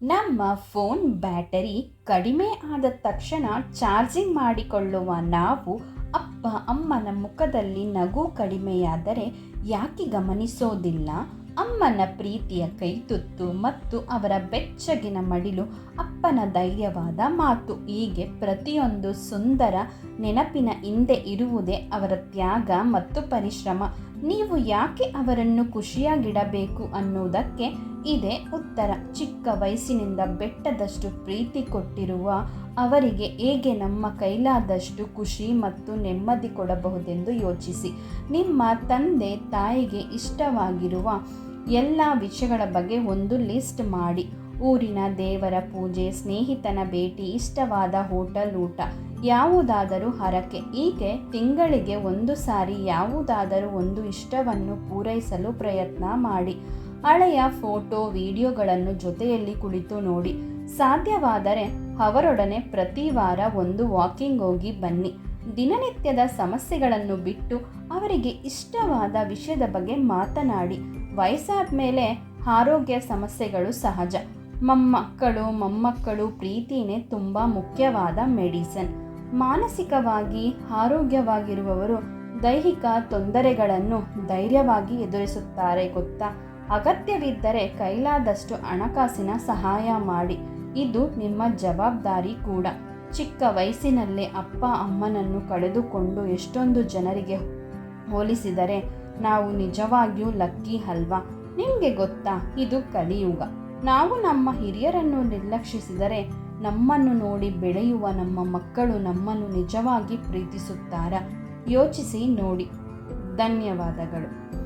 ನಮ್ಮ phone battery ಕಡಿಮೆ ಆದ ತಕ್ಷಣ ಚಾರ್ಜಿಂಗ್ ಮಾಡಿಕೊಳ್ಳುವ ನಾವು ಅಪ್ಪ ಅಮ್ಮನ ಮುಖದಲ್ಲಿ ನಗು ಕಡಿಮೆಯಾದರೆ ಯಾಕೆ ಗಮನಿಸೋದಿಲ್ಲ? ಅಮ್ಮನ ಪ್ರೀತಿಯ ಕೈತುತ್ತು ಮತ್ತು ಅವರ ಬೆಚ್ಚಗಿನ ಮಡಿಲು ಅಪ್ಪನ ಧೈರ್ಯವಾದ ಮಾತು. ಹೀಗೆ ಪ್ರತಿಯೊಂದು ಸುಂದರ ನೆನಪಿನ ಹಿಂದೆ ಇರುವುದೇ ಅವರ ತ್ಯಾಗ ಮತ್ತು ಪರಿಶ್ರಮ. ನೀವು ಯಾಕೆ ಅವರನ್ನು ಖುಷಿಯಾಗಿಡಬೇಕು ಅನ್ನುವುದಕ್ಕೆ ಇದೇ ಉತ್ತರ. ಚಿಕ್ಕ ವಯಸ್ಸಿನಿಂದ ಬೆಟ್ಟದಷ್ಟು ಪ್ರೀತಿ ಕೊಟ್ಟಿರುವ ಅವರಿಗೆ ಹೇಗೆ ನಮ್ಮ ಕೈಲಾದಷ್ಟು ಖುಷಿ ಮತ್ತು ನೆಮ್ಮದಿ ಕೊಡಬಹುದೆಂದು ಯೋಚಿಸಿ. ನಿಮ್ಮ ತಂದೆ ತಾಯಿಗೆ ಇಷ್ಟವಾಗಿರುವ ಎಲ್ಲ ವಿಷಯಗಳ ಬಗ್ಗೆ ಒಂದು ಲಿಸ್ಟ್ ಮಾಡಿ. ಊರಿನ ದೇವರ ಪೂಜೆ, ಸ್ನೇಹಿತನ ಭೇಟಿ, ಇಷ್ಟವಾದ ಹೋಟೆಲ್ ಊಟ, ಯಾವುದಾದರೂ ಹರಕೆ. ಹೀಗೆ ತಿಂಗಳಿಗೆ ಒಂದು ಸಾರಿ ಯಾವುದಾದರೂ ಒಂದು ಇಷ್ಟವನ್ನು ಪೂರೈಸಲು ಪ್ರಯತ್ನ ಮಾಡಿ. ಹಳೆಯ ಫೋಟೋ, ವಿಡಿಯೋಗಳನ್ನು ಜೊತೆಯಲ್ಲಿ ಕುಳಿತು ನೋಡಿ. ಸಾಧ್ಯವಾದರೆ ಅವರೊಡನೆ ಪ್ರತಿ ವಾರ ಒಂದು ವಾಕಿಂಗ್ ಹೋಗಿ ಬನ್ನಿ. ದಿನನಿತ್ಯದ ಸಮಸ್ಯೆಗಳನ್ನು ಬಿಟ್ಟು ಅವರಿಗೆ ಇಷ್ಟವಾದ ವಿಷಯದ ಬಗ್ಗೆ ಮಾತನಾಡಿ. ವಯಸ್ಸಾದ ಮೇಲೆ ಆರೋಗ್ಯ ಸಮಸ್ಯೆಗಳು ಸಹಜ. ಮೊಮ್ಮಕ್ಕಳು ಮೊಮ್ಮಕ್ಕಳು ಪ್ರೀತಿನೇ ತುಂಬ ಮುಖ್ಯವಾದ ಮೆಡಿಸನ್. ಮಾನಸಿಕವಾಗಿ ಆರೋಗ್ಯವಾಗಿರುವವರು ದೈಹಿಕ ತೊಂದರೆಗಳನ್ನು ಧೈರ್ಯವಾಗಿ ಎದುರಿಸುತ್ತಾರೆ ಗೊತ್ತಾ? ಅಗತ್ಯವಿದ್ದರೆ ಕೈಲಾದಷ್ಟು ಹಣಕಾಸಿನ ಸಹಾಯ ಮಾಡಿ. ಇದು ನಿಮ್ಮ ಜವಾಬ್ದಾರಿ ಕೂಡ. ಚಿಕ್ಕ ವಯಸ್ಸಿನಲ್ಲೇ ಅಪ್ಪ ಅಮ್ಮನನ್ನು ಕಳೆದುಕೊಂಡು ಎಷ್ಟೊಂದು ಜನರಿಗೆ ಹೋಲಿಸಿದರೆ ನಾವು ನಿಜವಾಗಿಯೂ ಲಕ್ಕಿ ಅಲ್ವಾ? ನಿಮಗೆ ಗೊತ್ತಾ? ಇದು ಕಲಿಯುಗ. ನಾವು ನಮ್ಮ ಹಿರಿಯರನ್ನು ನಿರ್ಲಕ್ಷಿಸಿದರೆ ನಮ್ಮನ್ನು ನೋಡಿ ಬೆಳೆಯುವ ನಮ್ಮ ಮಕ್ಕಳು ನಮ್ಮನ್ನು ನಿಜವಾಗಿ ಪ್ರೀತಿಸುತ್ತಾರಾ? ಯೋಚಿಸಿ ನೋಡಿ. ಧನ್ಯವಾದಗಳು.